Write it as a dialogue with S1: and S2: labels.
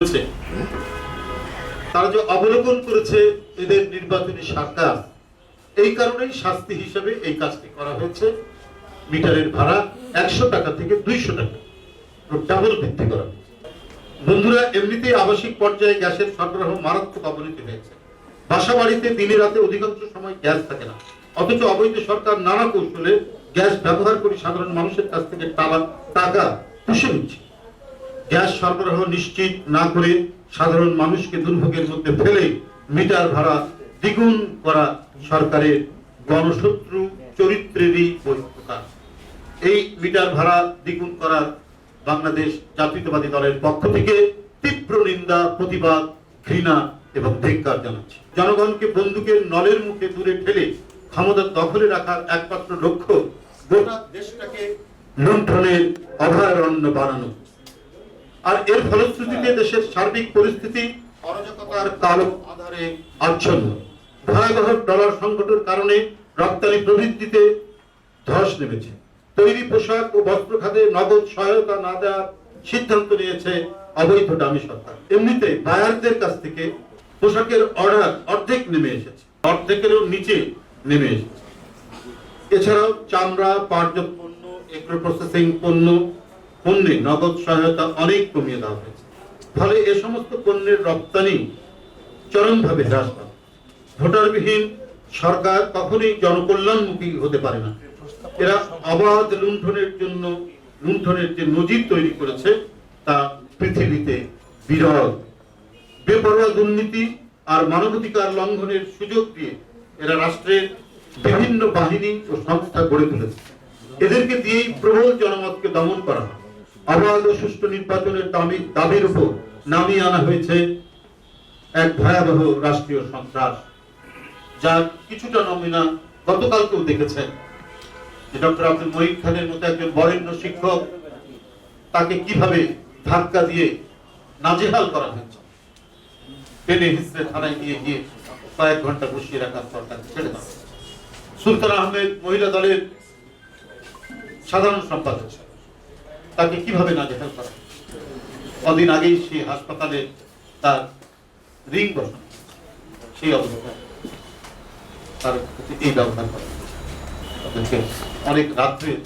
S1: করেছে। তারা যে অবলোকন করেছে, এদের নির্বাচনী সরকার এই কারণেই শাস্তি হিসেবে এই কাজটি করা হয়েছে। মিটারের ভাড়া একশো টাকা থেকে দুইশো টাকা। ডাবল বৃদ্ধি করা। বন্ধুরা, এমনিতেই আবাসিক পর্যায়ে গ্যাসের সরবরাহ মারাত্মক অবনতি হয়েছে। বাসা বাড়িতে দিনে রাতে অধিকাংশ সময় গ্যাস থাকে না। অথচ অবৈধ সরকার নানা কৌশলে গ্যাস ব্যবহার করে সাধারণ মানুষের কাছ থেকে টাকা টাকা পুষে নিচ্ছে। গ্যাস সরবরাহ নিশ্চিত না করে সাধারণ মানুষকে দুর্ভোগের মধ্যে ফেলে মিটার ভাড়া দ্বিগুণ করা সরকারের গণশত্রু চরিত্রেরই বহিঃপ্রকাশ এই মিটার ভাড়া দ্বিগুণ করার বাংলাদেশ জাতীয়তাবাদী দলের পক্ষ থেকে তীব্র নিন্দা, প্রতিবাদ, ঘৃণা এবং ধিক্কার জানাচ্ছি। জনগণকে বন্দুকের নলের মুখে দূরে ঠেলে ক্ষমতা দখলে রাখার একমাত্র লক্ষ্য গোটা দেশটাকে লুণ্ঠনের অভয়ারণ্য বানানো। আর এর ফলশ্রুতিতে দেশের সার্বিক পরিস্থিতি অরাজকতার কালো আধারে আচ্ছন্ন। ভয়াবহ ডলার সংকটের কারণে রপ্তানি প্রবৃদ্ধিতে ধস নেমেছে। তৈরি পোশাক ও বস্ত্র খাতে নগদ সহায়তা না দেওয়ার সিদ্ধান্ত নিয়েছে অবৈধ দামি সরকার। এমনিতে বায়ারদের কাছ থেকে পোশাকের অর্ডার অর্ধেক নেমে এসেছে। অর্ধেকেরও নিচে নেমে এসেছে। এছাড়াও চামড়া, পাটজাত পণ্য, এগ্রো প্রসেসিং পণ্য পণ্যে নগদ সহায়তা অনেক কমিয়ে দেওয়া হয়েছে। ফলে এ সমস্ত পণ্যের রপ্তানি চরমভাবে হ্রাস পাবে ভোটারবিহীন সরকার কখনোই জনকল্যাণমুখী হতে পারে না। এরা অবাধ লুণ্ঠনের জন্য, লুণ্ঠনের যে নজির তৈরি করেছে, তা পৃথিবীতে বিরল। বেপরোয়া দুর্নীতি আর মানবাধিকার লঙ্ঘনের সুযোগ দিয়ে এরা রাষ্ট্রের বিভিন্ন বাহিনী ও সংস্থা গড়ে তুলেছে। এদেরকে দিয়েই প্রবল জনমতকে দমন করা হয়। অবাধ সুষ্ঠু নির্বাচনের দাবি, দাবির উপর নামিয়ে আনা হয়েছে এক ভয়াবহ রাষ্ট্রীয় সন্ত্রাস যার কিছুটা নমুনা গতকালকেও দেখেছেন। ডক্টর আব্দুল মহিদ খানের মতো একজন বরেণ্য শিক্ষক তাকে কীভাবে ধাক্কা দিয়ে নাজেহাল করা হয়েছে? টেনে হিসড়ে থানায় নিয়ে গিয়ে কয়েক ঘণ্টা বসিয়ে রাখার তাকে ছেড়ে দেওয়া সুলতান আহমেদ মহিলা দলের সাধারণ সম্পাদক। তাকে কীভাবে নাজেহাল করা? কদিন আগেই সেই হাসপাতালে তার রিং বসানো। সেই অবস্থা। তার এই ব্যবহার করা। অনেক রাত্রে